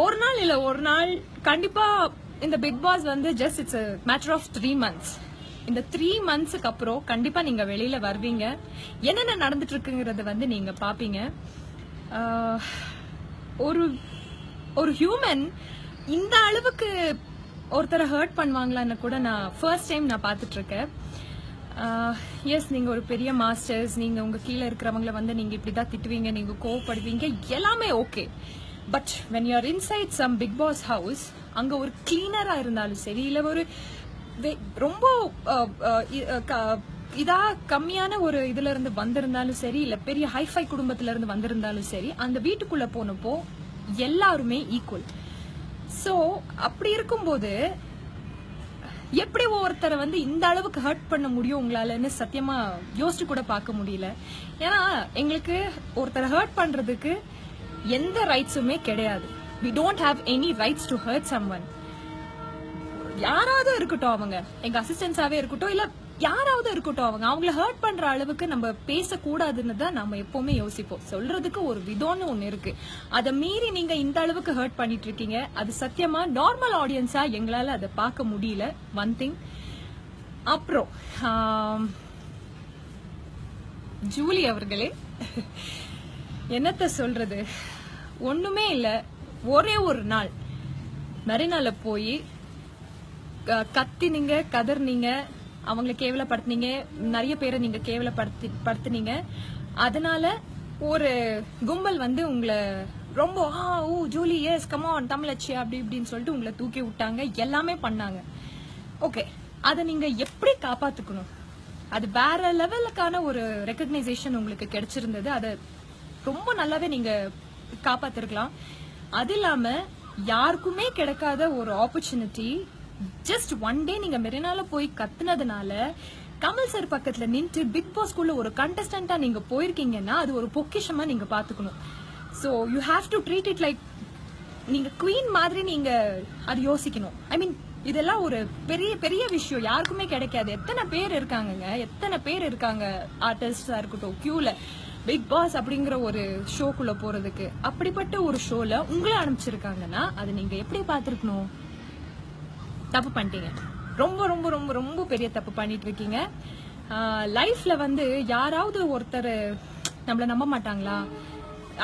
ஒரு நாள் இல்ல ஒரு நாள். கண்டிப்பா இந்த பிக் பாஸ் வந்து just it's matter of three months இந்த த்ரீ மந்த்ஸுக்கு அப்புறம் கண்டிப்பா நீங்க வெளியில வருவீங்க. என்னென்ன நடந்துட்டு இருக்குங்கிறத வந்து நீங்க பாப்பீங்க. ஒரு ஒரு ஹியூமன் இந்த அளவுக்கு ஒருத்தரை ஹர்ட் பண்ணுவாங்களான்னு கூட நான் ஃபர்ஸ்ட் டைம் நான் பார்த்துட்டு இருக்கேன். எஸ் நீங்கள் ஒரு பெரிய மாஸ்டர்ஸ் நீங்கள் உங்கள் கீழே இருக்கிறவங்கள வந்து நீங்கள் இப்படி தான் திட்டுவீங்க நீங்கள் கோவப்படுவீங்க எல்லாமே okay but when you're inside some Bigg Boss house அங்கே ஒரு கிளீனராக இருந்தாலும் சரி இல்லை ஒரு வே- ரொம்ப இதா கம்மியான ஒரு இதுல இருந்து வந்திருந்தாலும் சரி இல்ல பெரிய ஹைஃபை குடும்பத்துல இருந்து வந்திருந்தாலும் சரி அந்த வீட்டுக்குள்ள போனப்போ எல்லாருமே ஈக்குவல் சோ அப்படி இருக்கும்போது எப்படி ஒருத்தரை வந்து இந்த அளவுக்கு ஹர்ட் பண்ண முடியும் உங்களாலன்னு சத்தியமா யோசிச்சு கூட பார்க்க முடியல. ஏன்னா எங்களுக்கு ஒருத்தரை ஹர்ட் பண்றதுக்கு எந்த ரைட்ஸுமே கிடையாது. We don't have any rights to hurt someone யாராவது இருக்கட்டும் அவங்க. எங்க அசிஸ்டன்ஸாவே இருக்கட்டும் இல்ல யாராவது இருக்கட்டும் அவங்க. அவங்கள ஹர்ட் பண்ற அளவுக்கு நம்ம பேசக்கூடாதுன்னு தான் நம்ம எப்பவுமே யோசிப்போம். சொல்றதுக்கு ஒரு விதம்னு ஒண்ணு இருக்கு. அதை மீறி நீங்க இந்த அளவுக்கு ஹர்ட் பண்ணிட்டு இருக்கீங்க அது சத்தியமா நார்மல் ஆடியன்ஸா எங்களால அதை பார்க்க முடியல. ஒன் திங் அப்புறம் ஜூலி அவர்களே என்னத்த சொல்றது? ஒண்ணுமே இல்ல. ஒரே ஒரு நாள். மெரினால போய் க- கத்தினீங்க கதர்னீங்க அவங்கள கேவலப்படுத்தினீங்க நிறைய பேரை நீங்க கேவலப்படுத்தி படுத்துனீங்க. அதனால ஒரு கும்பல் வந்து உங்களை ரொம்ப ஆ ஓ ஜூலி எஸ் கமான் தமிழச்சி அப்படி இப்படின்னு சொல்லிட்டு உங்களை தூக்கி விட்டாங்க. எல்லாமே பண்ணாங்க. ஓகே. அதை நீங்க எப்படி காப்பாத்துக்கணும்? அது வேற லெவலுக்கான ஒரு ரெக்கக்னைசேஷன் உங்களுக்கு கிடைச்சிருந்தது. அதை ரொம்ப நல்லாவே நீங்க காப்பாத்திருக்கலாம். அது இல்லாம யாருக்குமே கிடைக்காத ஒரு ஆப்பர்ச்சுனிட்டி ஜஸ்ட் ஒன் டே நீங்க மெரினால போய் கத்துனதுனால கமல் சார் பக்கத்துல நின்று பிக் பாஸ்க்குள்ள ஒரு கண்டஸ்டண்டா நீங்க போயிருக்கீங்கன்னா அது ஒரு பொக்கிஷமா நீங்க பாத்துக்கணும். So you have to treat it like நீங்க குவீன் மாதிரி நீங்க அது யோசிக்கணும். ஐ மீன் இதெல்லாம் ஒரு பெரிய பெரிய விஷயம். யாருக்குமே கிடைக்காது. எத்தனை பேர் இருக்காங்கங்க? எத்தனை பேர் இருக்காங்க? ஆர்டிஸ்டா இருக்கட்டும் கியூல பிக் பாஸ் அப்படிங்கிற ஒரு ஷோக்குள்ள போறதுக்கு அப்படிப்பட்ட ஒரு ஷோல உங்களை அனுப்பிச்சிருக்காங்கன்னா அது நீங்க எப்படி பார்த்துருக்கணும்? தப்பு பண்ணிட்டீங்க. ரொம்ப ரொம்ப ரொம்ப ரொம்ப பெரிய தப்பு பண்ணிட்டு இருக்கீங்க லைஃப்ல வந்து யாராவது ஒருத்தர் நம்மள நம்ப மாட்டாங்களா?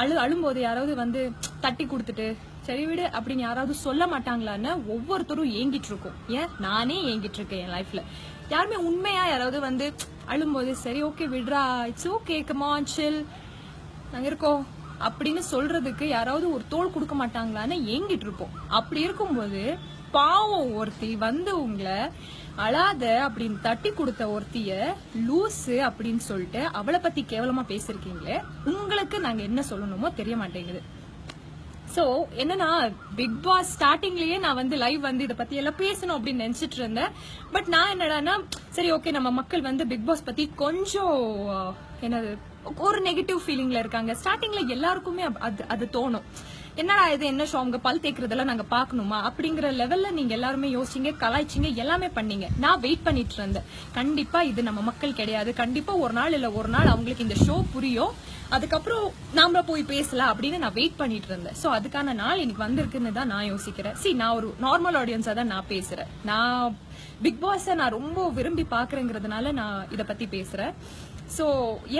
அழு அழும்போது யாராவது வந்து தட்டி கொடுத்துட்டு சரி விடு அப்படின்னு யாராவது சொல்ல மாட்டாங்களான்னு ஒவ்வொருத்தரும் ஏங்கிட்டு இருக்கோம் ஏன்? நானே ஏங்கிட்டு இருக்கேன் என் லைஃப்ல. யாருமே உண்மையா யாராவது வந்து அழும்போது சரி ஓகே விடுறா. இட்ஸ் ஓகே கமான் சில் நாங்க இருக்கோம். அப்படின்னு சொல்றதுக்கு யாராவது ஒரு தோல் கொடுக்க மாட்டாங்களான்னு ஏங்கிட்டு இருப்போம். அப்படி இருக்கும்போது பாவம் ஒருத்தி வந்து உங்களை அழாத அப்படின்னு தட்டி கொடுத்த ஒருத்திய லூசு அப்படின்னு சொல்லிட்டு அவளை பத்தி கேவலமா பேசிருக்கீங்களே உங்களுக்கு நாங்க என்ன சொல்லணுமோ தெரிய மாட்டேங்குது. ஸோ என்னன்னா பிக் பாஸ் ஸ்டார்டிங்லயே நான் வந்து லைவ் வந்து இதை பத்தி எல்லாம் பேசணும் அப்படின்னு நினைச்சிட்டு இருந்தேன். பட் நான் என்னடானா சரி ஓகே நம்ம மக்கள் வந்து பிக் பாஸ் பத்தி கொஞ்சம் என்னது ஒரு நெகட்டிவ் ஃபீலிங்ல இருக்காங்க. ஸ்டார்டிங்ல எல்லாருக்குமே அது அது தோணும். என்னடா இது என்ன ஷோ அவங்க பல் தேய்க்கிறதெல்லாம் நாங்க பாக்கணுமா அப்படிங்கிற லெவல்ல நீங்க எல்லாருமே யோசிச்சீங்க கலாய்ச்சிங்க எல்லாமே பண்ணீங்க. நான் வெயிட் பண்ணிட்டு இருந்தேன். கண்டிப்பா இது நம்ம மக்கள் கிடையாது. கண்டிப்பா ஒரு நாள் இல்ல ஒரு நாள் அவங்களுக்கு இந்த ஷோ புரியும். அதுக்கப்புறம் நாம போய் பேசலாம் அப்படின்னு நான் வெயிட் பண்ணிட்டு இருந்தேன். சோ அதுக்கான நாள் எனக்கு வந்திருக்குன்னு தான் நான் யோசிக்கிறேன். சி நான் ஒரு நார்மல் ஆடியன்ஸா தான் நான் பேசுறேன். நான் பிக் பாஸ நான் ரொம்ப விரும்பி பாக்குறேங்கிறதுனால நான் இத பத்தி பேசுறேன். சோ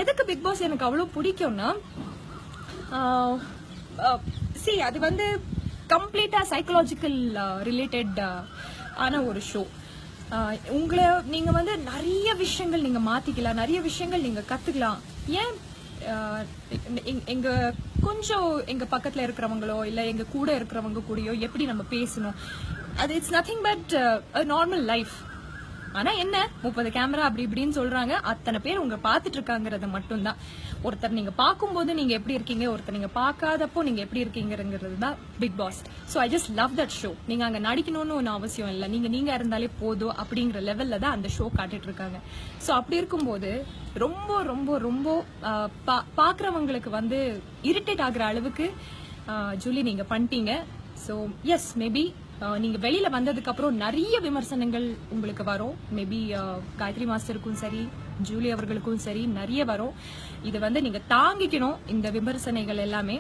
எதுக்கு பிக் பாஸ் எனக்கு அவ்வளவு பிடிக்கும்னா Uh, சி அது வந்து கம்ப்ளீட்டா சைக்கலாஜிக்கல் ரிலேட்டட் ஆன ஒரு ஷோ uh, உங்களை நீங்க வந்து நிறைய விஷயங்கள் நீங்க மாத்திக்கலாம் நிறைய விஷயங்கள் நீங்க கத்துக்கலாம். ஏன் uh, ஆஹ், எங்க கொஞ்சம் எங்க பக்கத்துல இருக்கிறவங்களோ இல்ல எங்க கூட இருக்கிறவங்க கூடயோ எப்படி நம்ம பேசணும்? அது it's nothing but normal life ஆனா என்ன முப்பது கேமரா அப்படி இப்படின்னு சொல்றாங்க. அத்தனை பேர் உங்க பாத்துட்டு இருக்காங்கறது மட்டும்தான். ஒருத்தர் நீங்க பார்க்கும்போது நீங்க எப்படி இருக்கீங்க ஒருத்தர் நீங்க பார்க்காதப்போ நீங்க எப்படி இருக்கீங்கிறது தான் Bigg Boss so I just love that show நீங்க அங்க நடிக்கணும்னு ஒன்றும் அவசியம் இல்லை. நீங்க நீங்க இருந்தாலே போதும் அப்படிங்கிற லெவல்ல தான் அந்த ஷோ காட்டிட்டு இருக்காங்க ஸோ அப்படி இருக்கும்போது ரொம்ப ரொம்ப ரொம்ப பா- பாக்குறவங்களுக்கு வந்து இரிட்டேட் ஆகுற அளவுக்கு ஜூலி நீங்க பண்ணிட்டீங்க. ஸோ எஸ் மேபி நீங்க வெளியில வந்ததுக்கு அப்புறம் நிறைய விமர்சனங்கள் உங்களுக்கு வரும். மேபி காயத்ரி மாஸ்டருக்கும் சரி ஜூலி அவர்களுக்கும் சரி நிறைய வரும். இது வந்து நீங்க தாங்கிக்கணும் இந்த விமர்சனைகள் எல்லாமே.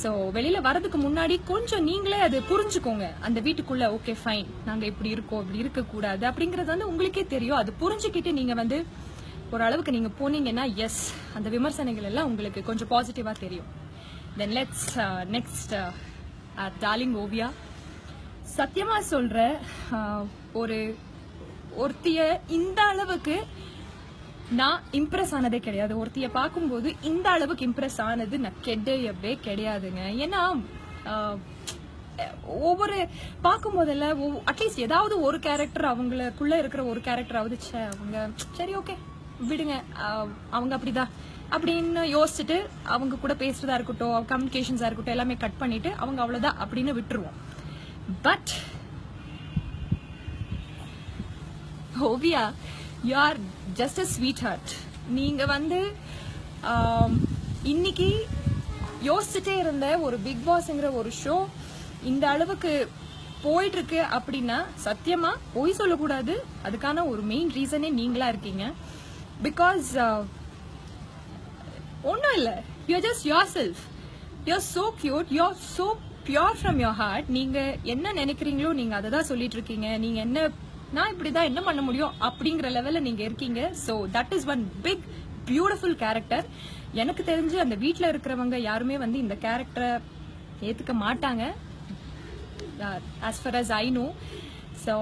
ஸோ வெளியில வரதுக்கு முன்னாடி கொஞ்சம் நீங்களே அது புரிஞ்சுக்கோங்க. அந்த வீட்டுக்குள்ள ஓகே ஃபைன் நாங்க இப்படி இருக்கோம் இப்படி இருக்க கூடாது அப்படிங்கறது வந்து உங்களுக்கே தெரியும். அது புரிஞ்சுக்கிட்டு நீங்க வந்து ஓரளவுக்கு நீங்கள் நீங்க போனீங்கன்னா எஸ் அந்த விமர்சனைகள் எல்லாம் உங்களுக்கு கொஞ்சம் பாசிட்டிவா தெரியும். Then let's next darling Oviya சத்தியமா சொல்ற ஒரு ஒருத்திய இந்த அளவுக்கு நான் இம்ப்ரெஸ் ஆனதே கிடையாது. ஒருத்திய பார்க்கும்போது இந்த அளவுக்கு இம்ப்ரெஸ் ஆனது நான் கெடையவே கிடையாதுங்க. ஏன்னா ஒவ்வொரு பார்க்கும் போதில் அட்லீஸ்ட் ஏதாவது ஒரு கேரக்டர் அவங்களுக்குள்ள இருக்கிற ஒரு கேரக்டராவது சே அவங்க சரி ஓகே விடுங்க அவங்க அப்படிதான் அப்படின்னு யோசிச்சுட்டு அவங்க கூட பேசுறதா இருக்கட்டும் கம்யூனிகேஷன்ஸா இருக்கட்டும் எல்லாமே கட் பண்ணிட்டு அவங்க அவ்வளவுதான் அப்படின்னு விட்டுருவோம். But Oviya you are just a sweetheart நீங்க வந்து um, இன்னைக்கு யோசிச்சுட்டே இருந்த ஒரு பிக் பாஸ்ங்கிற ஒரு ஷோ இந்த அளவுக்கு போயிட்டு இருக்கு அப்படின்னா சத்தியமா பொய் சொல்லக்கூடாது. அதுக்கான ஒரு மெயின் ரீசனே நீங்களா இருக்கீங்க. பிகாஸ் ஒன்றும் இல்லை. You're just yourself you're so cute you're so pure from your heart நீங்க என்ன நினைக்கிறீங்களோ நீங்க அதை தான் சொல்லிட்டு இருக்கீங்க நீங்க என்ன நான் இப்படிதான் என்ன பண்ண முடியும் அப்படிங்கிற லெவல்ல நீங்க இருக்கீங்க. So that is one big beautiful character எனக்கு தெரிஞ்சு அந்த வீட்டில் இருக்கிறவங்க யாருமே வந்து இந்த கேரக்டரை ஏத்துக்க மாட்டாங்க. As far as I know so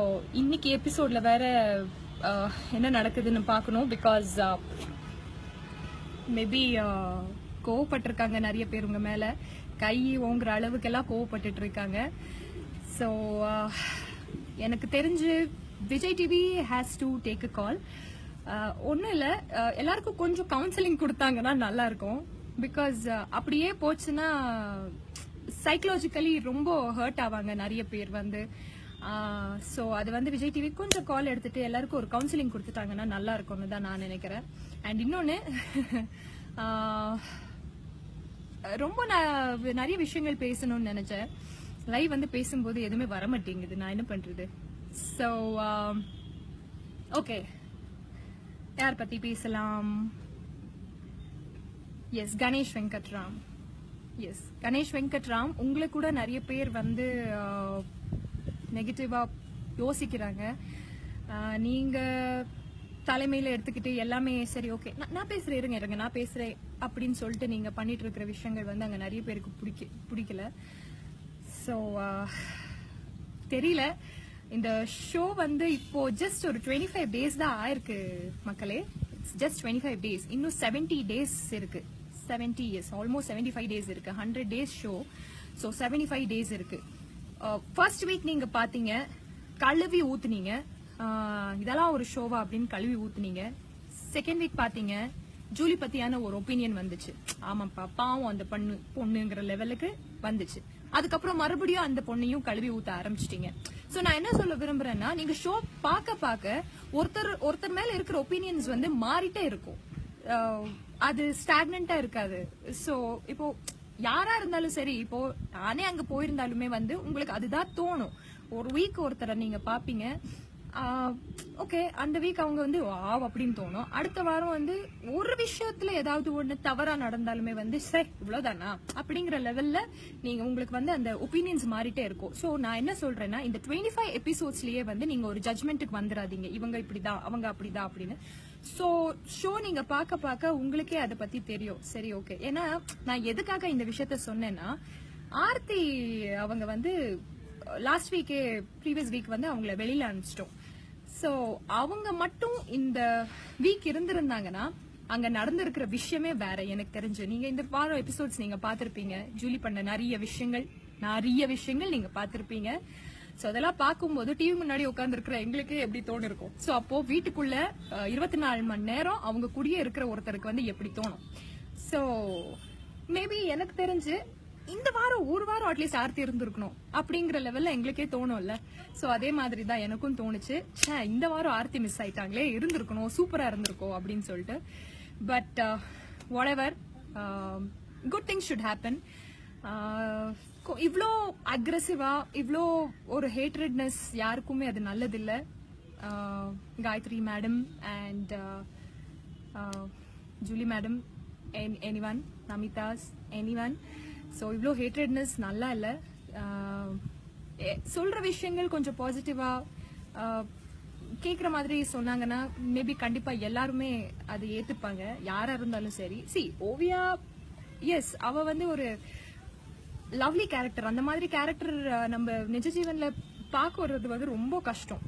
இன்னைக்கு எபிசோட்ல வேற uh, என்ன நடக்குதுன்னு பார்க்கணும் பிகாஸ் மேபி uh, uh, கோவப்பட்டிருக்காங்க நிறைய பேர் உங்க மேலே. கை ஓங்குற அளவுக்கெல்லாம் கோவப்பட்டுட்டு இருக்காங்க ஸோ uh, எனக்கு தெரிஞ்சு Vijay TV has to take a call ஒன்றும் இல்லை எல்லாருக்கும் கொஞ்சம் கவுன்சிலிங் கொடுத்தாங்கன்னா நல்லா இருக்கும் பிகாஸ் uh, அப்படியே போச்சுன்னா சைக்கலாஜிக்கலி ரொம்ப ஹர்ட் ஆவாங்க நிறைய பேர் வந்து. Uh, ஸோ அது வந்து விஜய் டிவி கொஞ்சம் கால் எடுத்துட்டு எல்லாருக்கும் ஒரு கவுன்சிலிங் கொடுத்துட்டாங்கன்னா நல்லா இருக்கும்னு தான் நான் நினைக்கிறேன். அண்ட் இன்னொன்று ரொம்ப நான் நிறைய விஷயங்கள் பேசணும்னு நினைச்சேன். லைவ் வந்து பேசும்போது எதுவுமே வர மாட்டேங்குது நான் என்ன பண்றது? ஸோ ஓகே um, யார் பத்தி பேசலாம்? எஸ் கணேஷ் வெங்கட்ராம். எஸ் கணேஷ் வெங்கட்ராம் உங்களை கூட நிறைய பேர் வந்து uh, நெகட்டிவா யோசிக்கிறாங்க. நீங்கள் நீங்க தலைமையில எடுத்துக்கிட்டு எல்லாமே சரி ஓகே நான் பேசுறேன் இருங்க இருங்க நான் பேசுறேன் அப்படின்னு சொல்லிட்டு நீங்க பண்ணிட்டு இருக்கிற விஷயங்கள் வந்து அங்க நிறைய பேருக்கு பிடிக்க பிடிக்கல. ஸோ uh, தெரியல. இந்த ஷோ வந்து இப்போ ஜஸ்ட் ஒரு டுவெண்ட்டி ஃபைவ் டேஸ் தான் ஆயிருக்கு மக்களே. ஜஸ்ட் டுவெண்ட்டி ஃபைவ் டேஸ் இன்னும் செவன்டி டேஸ் இருக்கு. Seventy years almost seventy five days இருக்கு. Hundred days show so seventy five days இருக்கு uh, ஃபர்ஸ்ட் வீக் நீங்க பாத்தீங்க கழுவி ஊத்துனீங்க. இதெல்லாம் ஒரு ஷோவா அப்படின்னு கழுவி ஊத்துனீங்க. செகண்ட் வீக் பாத்தீங்க ஜூலி பத்தியான ஒரு ஒப்பீனியன் வந்துச்சு. ஆமாப்பா பாவம் அந்த பொண்ணு பொண்ணுங்கிற லெவலுக்கு வந்துச்சு. அதுக்கப்புறம் மறுபடியும் அந்த பொண்ணையும் கழுவி ஊத்த ஆரம்பிச்சிட்டீங்க. சோ நான் என்ன சொல்ல விரும்புறேன்னா நீங்க ஷோ பார்க்க பார்க்க ஒருத்தர் ஒருத்தர் மேல இருக்கிற ஒப்பீனியன்ஸ் வந்து மாறிட்டே இருக்கும். அது ஸ்டாக்னண்டா இருக்காது. சோ இப்போ யாரா இருந்தாலும் சரி இப்போ நானே அங்க போயிருந்தாலுமே வந்து உங்களுக்கு அதுதான் தோணும். ஒரு வீக் ஒருத்தரை நீங்க பாப்பீங்க. ஓகே அந்த வீக் அவங்க வந்து வாவ் அப்படின்னு தோணும். அடுத்த வாரம் வந்து ஒரு விஷயத்துல ஏதாவது ஒண்ணு தவறா நடந்தாலுமே வந்து சே இவ்வளவுதானா? அப்படிங்கிற லெவல்ல நீங்க உங்களுக்கு வந்து அந்த ஒப்பீனியன்ஸ் மாறிட்டே இருக்கும். சோ நான் என்ன சொல்றேன்னா இந்த டுவெண்ட்டி ஃபைவ் எபிசோட்ஸ்லயே வந்து நீங்க ஒரு ஜட்மெண்ட்டுக்கு வந்துடாதீங்க இவங்க இப்படிதான் அவங்க அப்படிதான் அப்படின்னு. சோ ஷோ நீங்க பார்க்க பார்க்க உங்களுக்கே அதை பத்தி தெரியும். சரி ஓகே ஏன்னா நான் எதுக்காக இந்த விஷயத்த சொன்னேன்னா ஆர்த்தி அவங்க வந்து லாஸ்ட் வீக்கே ப்ரீவியஸ் வீக் வந்து அவங்கள வெளியில அனுப்பிச்சிட்டோம். சோ அவங்க மட்டும் இந்த வீக் இருந்திருந்தாங்கன்னா அங்க நடந்திருக்கிற விஷயமே வேற எனக்கு தெரிஞ்சு. நீங்க இந்த வாரம் எபிசோட்ஸ் நீங்க பாத்திருப்பீங்க ஜூலி பண்ண நிறைய விஷயங்கள் நிறைய விஷயங்கள் நீங்க பாத்திருப்பீங்க சோ அதெல்லாம் பார்க்கும்போது டிவி முன்னாடி உட்கார்ந்து எங்களுக்கு எப்படி தோணு இருக்கும் சோ அப்போ வீட்டுக்குள்ள இருபத்தி நாலு மணி நேரம் அவங்க கூடயே இருக்கிற ஒருத்தருக்கு வந்து எப்படி தோணும்? சோ மேபி எனக்கு தெரிஞ்சு இந்த வாரம் ஒரு வாரம் அட்லீஸ்ட் ஆர்த்தி இருந்திருக்கணும் அப்படிங்கிற லெவல்ல எங்களுக்கே தோணும்ல. ஸோ அதே மாதிரி தான் எனக்கும் தோணுச்சு. சே இந்த வாரம் ஆர்த்தி மிஸ் ஆயிட்டாங்களே இருந்திருக்கணும் சூப்பரா இருந்திருக்கோம் அப்படின்னு சொல்லிட்டு. But whatever good things should happen இவ்வளோ அக்ரெசிவா இவ்வளோ ஒரு ஹேட்ரட்னஸ் யாருக்குமே அது நல்லதில்லை. Gayathri madam and Julie madam N any one Namitha's any one so இவ்வளோ ஹேட்ரட்னஸ் நல்லா இல்லை. சொல்கிற விஷயங்கள் கொஞ்சம் பாசிட்டிவாக கேட்குற மாதிரி சொன்னாங்கன்னா மேபி கண்டிப்பாக எல்லாருமே அதை ஏற்றுப்பாங்க யாராக இருந்தாலும் சரி. சி ஓவியா எஸ் அவள் வந்து ஒரு லவ்லி கேரக்டர் அந்த மாதிரி கேரக்டர் நம்ம நிஜ ஜீவனில் பார்க்க வர்றது வந்து ரொம்ப கஷ்டம்.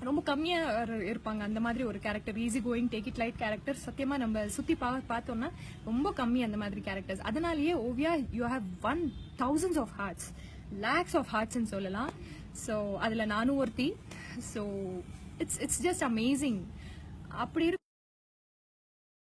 ரொம்ப கம்மியா இரு- இருப்பாங்க. அந்த மாதிரி ஒரு character easy going take it light character சத்தியமா நம்ம சுத்தி பா பார்த்தோம்னா ரொம்ப கம்மி அந்த மாதிரி கேரக்டர்ஸ் அதனாலயே Oviya you have one thousands of hearts lakhs of ஹார்ட்ஸ்னு சொல்லலாம். ஸோ அதில் நானும் ஒருத்தி. So it's it's just amazing அப்படி